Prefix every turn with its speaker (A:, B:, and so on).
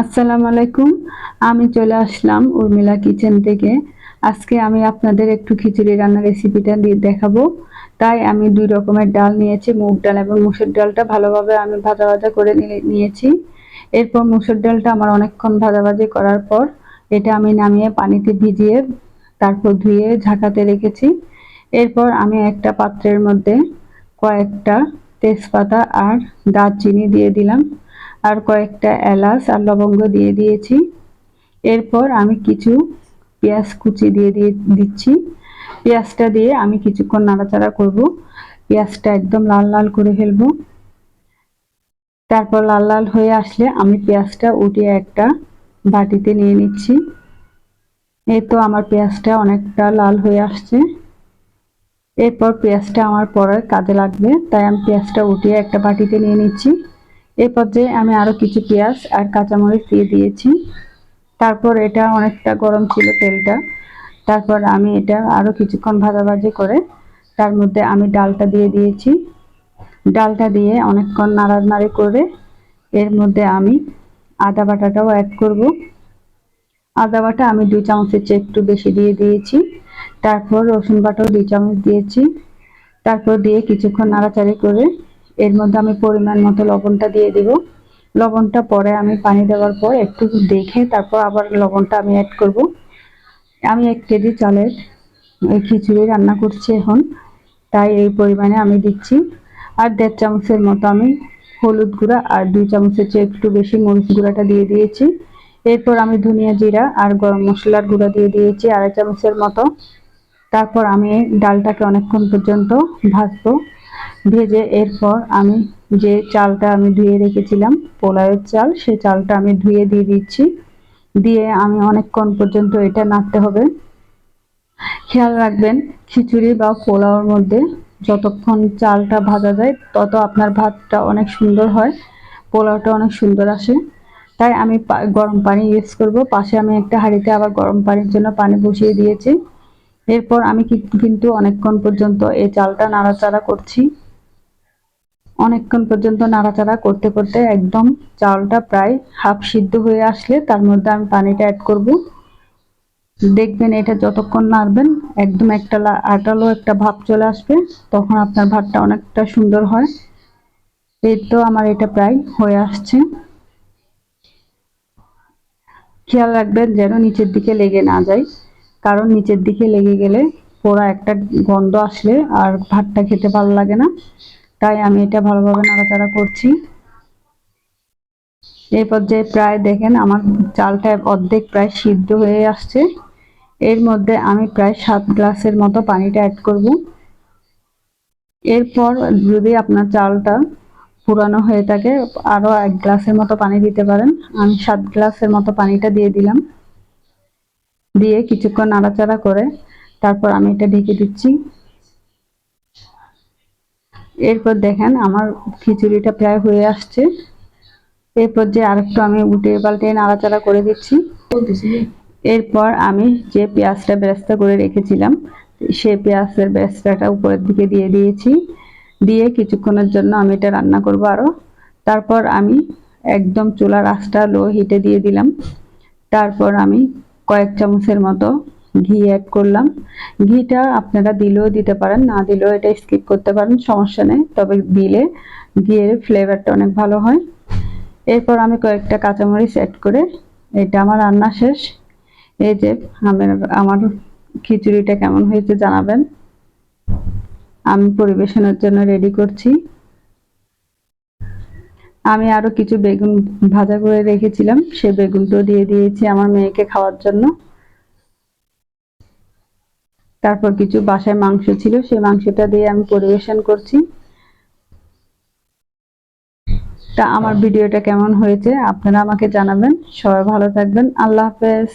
A: আসসালামু আলাইকুম। আমি চলে আসলাম উর্মিলা কিচেন থেকে। আজকে আমি আপনাদের একটু খিচুড়ি রান্নার রেসিপিটা দিয়ে দেখাবো। তাই আমি দুই রকমের ডাল নিয়েছি, মুগ ডাল এবং মুসুর ডালটা ভালোভাবে আমি ভাজা ভাজা করে নিয়ে- নিয়েছি। এরপর মুসুর ডালটা আমার অনেকক্ষণ ভাজাভাজি করার পর এটা আমি নামিয়ে পানিতে ভিজিয়ে তারপর ধুয়ে ঝাঁকাতে রেখেছি। এরপর আমি একটা পাত্রের মধ্যে কয়েকটা তেজপাতা আর দারচিনি দিয়ে দিলাম। আর কয়েকটা এলাচ আর লবঙ্গ দিয়ে দিয়েছি। এরপর আমি কিছু পেঁয়াজ কুচি দিয়ে দিয়ে দিচ্ছি। পেঁয়াজটা দিয়ে আমি কিছুক্ষণ নাড়াচাড়া করব। পেঁয়াজটা একদম লাল লাল করে ফেলব। তারপর লাল লাল হয়ে আসলে আমি পেঁয়াজটা উঠিয়ে একটা বাটিতে নিয়ে নিচ্ছি। এই তো আমার পেঁয়াজটা অনেকটা লাল হয়ে আসছে। এরপর পেঁয়াজটা আমার পরে কাজে লাগবে, তাই আমি পেঁয়াজটা উঠিয়ে একটা বাটিতে নিয়ে নিচ্ছি। এই পর্যায়ে আমি আরও কিছু পেঁয়াজ আর কাঁচামরিচ দিয়ে দিয়েছি। তারপর এটা অনেকটা গরম ছিল তেলটা। তারপর আমি এটা আরও কিছুক্ষণ ভাজাভাজি করে তার মধ্যে আমি ডালটা দিয়ে দিয়েছি। ডালটা দিয়ে অনেকক্ষণ নাড়ানাড়ি করে এর মধ্যে আমি আদা বাটাটাও অ্যাড করব। আদা বাটা আমি দুই চামচের চেয়ে একটু বেশি দিয়ে দিয়েছি। তারপর রসুন বাটাও দুই চামচ দিয়েছি। তারপর দিয়ে কিছুক্ষণ নাড়াচাড়ি করে এর মধ্যে আমি পরিমাণ মতো লবণটা দিয়ে দিব। লবণটা পরে আমি পানি দেওয়ার পর একটু দেখে তারপর আবার লবণটা আমি অ্যাড করব। আমি এক কেজি চালের খিচুড়ি রান্না করছি এখন, তাই এই পরিমাণে আমি দিচ্ছি। আর দেড় চামচের মতো আমি হলুদ গুঁড়া আর দুই চামচের চেয়ে একটু বেশি মরিচ গুঁড়াটা দিয়ে দিয়েছি। এরপর আমি ধনিয়া জিরা আর গরম মশলার গুঁড়া দিয়ে দিয়েছি আড়াই চামচের মতো। তারপর আমি ডালটাকে অনেকক্ষণ পর্যন্ত ভাজবো। ভেজে এরপর আমি যে চালটা আমি ধুয়ে রেখেছিলাম, পোলাওয়ের চাল সেই চালটা আমি ধুয়ে দিয়ে দিচ্ছি। দিয়ে আমি অনেকক্ষণ পর্যন্ত এটা নাড়তে হবে। খেয়াল রাখবেন, খিচুড়ি বা পোলাওর মধ্যে যতক্ষণ চালটা ভাজা যায়, তত আপনার ভাতটা অনেক সুন্দর হয়, পোলাওটা অনেক সুন্দর আসে। তাই আমি গরম পানি ইউজ করব। পাশে আমি একটা হাঁড়িতে আবার গরম পানির জন্য পানি বসিয়ে দিয়েছি। এরপর আমি কিন্তু অনেকক্ষণ পর্যন্ত এই চালটা নাড়াচাড়া করছি। অনেকক্ষণ পর্যন্ত নাড়াচাড়া করতে করতে একদম চালটা প্রায় হাফ সিদ্ধ হয়ে আসলে তার মধ্যে আমি পানিটা অ্যাড করব। দেখবেন এটা যতক্ষণ নাড়বেন একদম একটা আটালো একটা ভাব চলে আসবে, তখন আপনার ভাতটা অনেকটা সুন্দর হয়। এই তো আমার এটা প্রায় হয়ে আসছে। খেয়াল রাখবেন যেন নিচের দিকে লেগে না যায়, কারণ নিচের দিকে লেগে গেলে পোড়া একটা গন্ধ আসলে আর ভাতটা খেতে ভালো লাগে না। তাই আমি এটা ভালোভাবে নাড়াচাড়া করছি। এই পর্যায়ে প্রায় দেখেন আমার চালটা অর্ধেক প্রায় সিদ্ধ হয়ে আসছে। এর মধ্যে আমি প্রায় সাত গ্লাসের মতো পানিটা অ্যাড করব। এরপর যদি আপনার চালটা পুরানো হয়ে থাকে, আরও এক গ্লাসের মতো পানি দিতে পারেন। আমি সাত গ্লাসের মতো পানিটা দিয়ে দিলাম। দিয়ে কিছুক্ষণ নাড়াচাড়া করে তারপর আমি এটা ঢেকে দিচ্ছি। এরপর দেখেন আমার খিচুড়িটা প্রায় হয়ে আসছে। এরপর যে আরেকটু আমি উল্টে পাল্টে নাড়াচাড়া করে দিচ্ছি। এরপর আমি যে পেঁয়াজটা ব্যস্ত করে রেখেছিলাম সেই পেঁয়াজের ব্যস্তাটা উপরের দিকে দিয়ে দিয়েছি। দিয়ে কিছুক্ষণের জন্য আমি এটা রান্না করব আরও তারপর আমি একদম চুলার আঁচটা লো হিটে দিয়ে দিলাম। তারপর আমি কয়েক চামচের মতো ঘি অ্যাড করলাম। ঘিটা আপনারা দিলেও দিতে পারেন, না দিলেও এটা স্কিপ করতে পারেন, সমস্যা নেই। তবে দিলে ঘিয়ের ফ্লেভারটা অনেক ভালো হয়। এরপর আমি কয়েকটা কাঁচামরিচ অ্যাড করে, এটা আমার রান্না শেষ। এই যে আমার আমার খিচুড়িটা কেমন হয়েছে জানাবেন। আমি পরিবেশনের জন্য রেডি করছি। আমি আরও কিছু বেগুন ভাজা করে রেখেছিলাম, সে বেগুনটাও দিয়ে দিয়েছি আমার মেয়েকে খাওয়ার জন্য। তারপর কিছু বাসায় মাংস ছিল সেই মাংসটা দিয়ে আমি পরিবেশন করছি। তা আমার ভিডিওটা কেমন হয়েছে আপনারা আমাকে জানাবেন। সবাই ভালো থাকবেন। আল্লাহ হাফেজ।